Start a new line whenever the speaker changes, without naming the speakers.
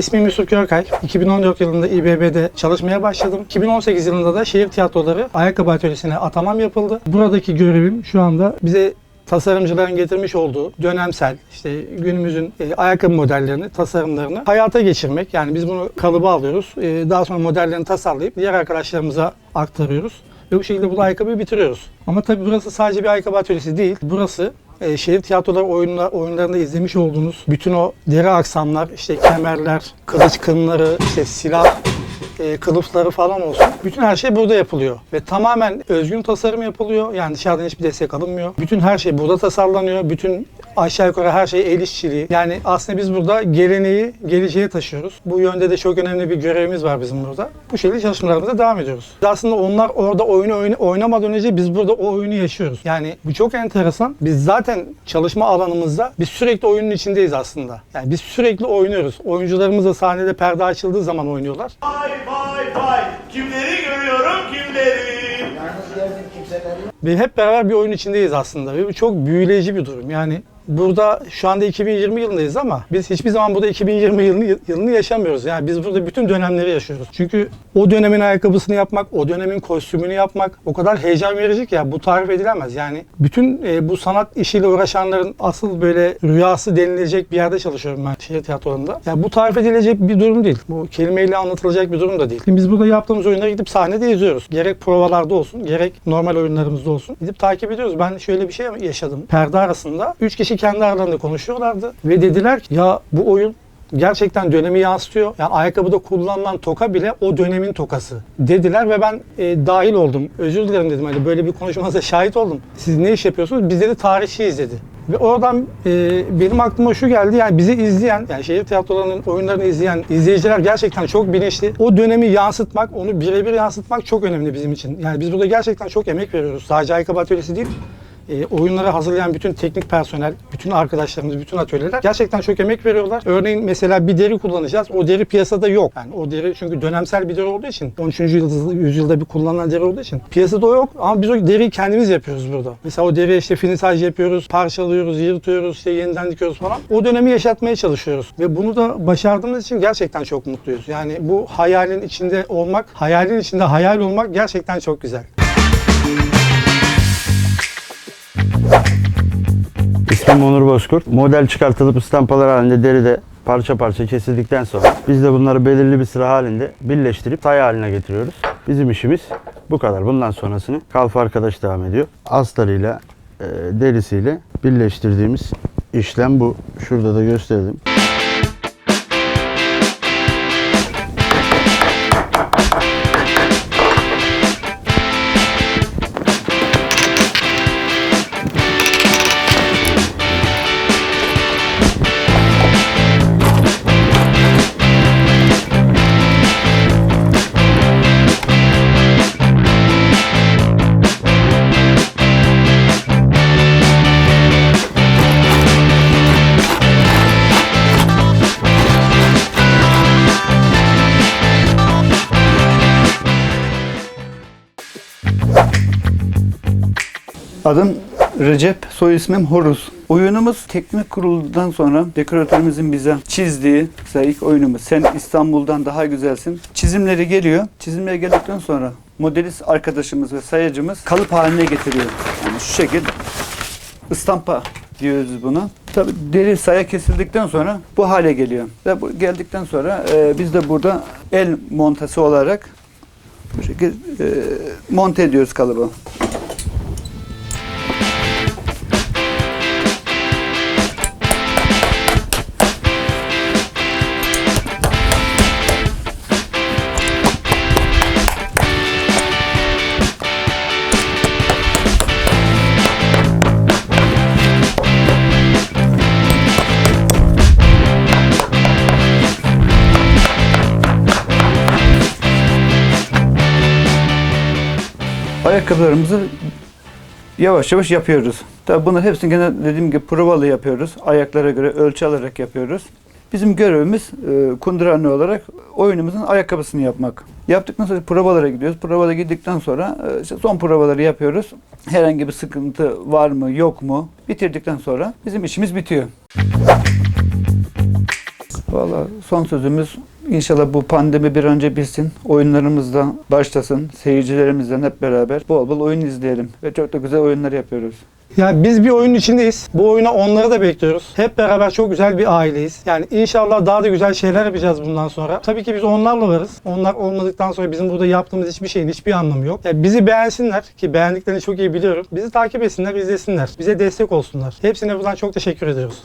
İsmim Yusuf Görkay. 2014 yılında İBB'de çalışmaya başladım. 2018 yılında da Şehir Tiyatroları Ayakkabı Atölyesi'ne atamam yapıldı. Buradaki görevim şu anda bize tasarımcıların getirmiş olduğu dönemsel işte günümüzün e, ayakkabı modellerini, tasarımlarını hayata geçirmek. Yani biz bunu kalıba alıyoruz. E, daha sonra modellerini tasarlayıp diğer arkadaşlarımıza aktarıyoruz. Ve bu şekilde bu ayakkabıyı bitiriyoruz. Ama tabii burası sadece bir ayakkabı atölyesi değil. Burası e, şehir tiyatroları oyunlar, oyunlarında izlemiş olduğunuz bütün o deri aksamlar, işte kemerler, kılıç kınları, işte silah e, kılıfları falan olsun. Bütün her şey burada yapılıyor. Ve tamamen özgün tasarım yapılıyor. Yani dışarıdan hiçbir destek alınmıyor. Bütün her şey burada tasarlanıyor. Bütün aşağı yukarı her şey el işçiliği. Yani aslında biz burada geleneği geleceğe taşıyoruz. Bu yönde de çok önemli bir görevimiz var bizim burada. Bu şekilde çalışmalarımıza devam ediyoruz. Aslında onlar orada oyunu oyna- oynamadan önce biz burada o oyunu yaşıyoruz. Yani bu çok enteresan. Biz zaten çalışma alanımızda biz sürekli oyunun içindeyiz aslında. Yani biz sürekli oynuyoruz. Oyuncularımız da sahnede perde açıldığı zaman oynuyorlar.
Vay vay vay. Kimleri görüyorum kimleri.
Ve hep beraber bir oyun içindeyiz aslında. Ve bu çok büyüleyici bir durum. Yani burada şu anda 2020 yılındayız ama biz hiçbir zaman burada 2020 yılını, yılını yaşamıyoruz. Yani biz burada bütün dönemleri yaşıyoruz. Çünkü o dönemin ayakkabısını yapmak, o dönemin kostümünü yapmak o kadar heyecan verici ki ya bu tarif edilemez. Yani bütün e, bu sanat işiyle uğraşanların asıl böyle rüyası denilecek bir yerde çalışıyorum ben şehir tiyatrolarında. Yani bu tarif edilecek bir durum değil. Bu kelimeyle anlatılacak bir durum da değil. Şimdi biz burada yaptığımız oyunları gidip sahnede izliyoruz. Gerek provalarda olsun, gerek normal oyunlarımızda olsun. Gidip takip ediyoruz. Ben şöyle bir şey yaşadım. Perde arasında üç kişi kendi aralarında konuşuyorlardı ve dediler ki ya bu oyun gerçekten dönemi yansıtıyor. Yani ayakkabıda kullanılan toka bile o dönemin tokası dediler ve ben e, dahil oldum. Özür dilerim dedim hani böyle bir konuşmanıza şahit oldum. Siz ne iş yapıyorsunuz? Biz dedi tarihçiyiz dedi. Ve oradan e, benim aklıma şu geldi yani bizi izleyen yani şehir tiyatrolarının oyunlarını izleyen izleyiciler gerçekten çok bilinçli. O dönemi yansıtmak, onu birebir yansıtmak çok önemli bizim için. Yani biz burada gerçekten çok emek veriyoruz. Sadece ayakkabı atölyesi değil e, oyunları hazırlayan bütün teknik personel, bütün arkadaşlarımız, bütün atölyeler gerçekten çok emek veriyorlar. Örneğin mesela bir deri kullanacağız. O deri piyasada yok. Yani o deri çünkü dönemsel bir deri olduğu için 13. yüzyılda, bir kullanılan deri olduğu için piyasada o yok ama biz o deriyi kendimiz yapıyoruz burada. Mesela o deriye işte finisaj yapıyoruz, parçalıyoruz, yırtıyoruz, işte yeniden dikiyoruz falan. O dönemi yaşatmaya çalışıyoruz ve bunu da başardığımız için gerçekten çok mutluyuz. Yani bu hayalin içinde olmak, hayalin içinde hayal olmak gerçekten çok güzel.
İsmim Onur Bozkurt. Model çıkartılıp istampalar halinde deride parça parça kesildikten sonra biz de bunları belirli bir sıra halinde birleştirip tay haline getiriyoruz. Bizim işimiz bu kadar. Bundan sonrasını kalfa arkadaş devam ediyor. Astarıyla, e, derisiyle birleştirdiğimiz işlem bu. Şurada da gösterdim.
Adım Recep, soy ismim Horus. Oyunumuz teknik kuruldan sonra dekoratörümüzün bize çizdiği, mesela ilk oyunumuz Sen İstanbul'dan Daha Güzelsin. Çizimleri geliyor. Çizimleri geldikten sonra modelist arkadaşımız ve sayacımız kalıp haline getiriyor. Yani şu şekilde ıstampa diyoruz buna. Tabii deri saya kesildikten sonra bu hale geliyor. Ve bu geldikten sonra e, biz de burada el montası olarak bu şekilde e, monte ediyoruz kalıbı. Ayakkabılarımızı yavaş yavaş yapıyoruz. Tabii bunu hepsini gene dediğim gibi provalı yapıyoruz. Ayaklara göre ölçü alarak yapıyoruz. Bizim görevimiz e, kundurane olarak oyunumuzun ayakkabısını yapmak. Yaptıktan sonra provalara gidiyoruz. Provalara gittikten sonra e, işte son provaları yapıyoruz. Herhangi bir sıkıntı var mı yok mu bitirdikten sonra bizim işimiz bitiyor. Valla son sözümüz inşallah bu pandemi bir önce bitsin. Oyunlarımız da başlasın. Seyircilerimizle hep beraber bol bol oyun izleyelim. Ve çok da güzel oyunlar yapıyoruz.
Ya biz bir oyunun içindeyiz. Bu oyuna onları da bekliyoruz. Hep beraber çok güzel bir aileyiz. Yani inşallah daha da güzel şeyler yapacağız bundan sonra. Tabii ki biz onlarla varız. Onlar olmadıktan sonra bizim burada yaptığımız hiçbir şeyin hiçbir anlamı yok. Ya bizi beğensinler ki beğendiklerini çok iyi biliyorum. Bizi takip etsinler, izlesinler. Bize destek olsunlar. Hepsine buradan çok teşekkür ediyoruz.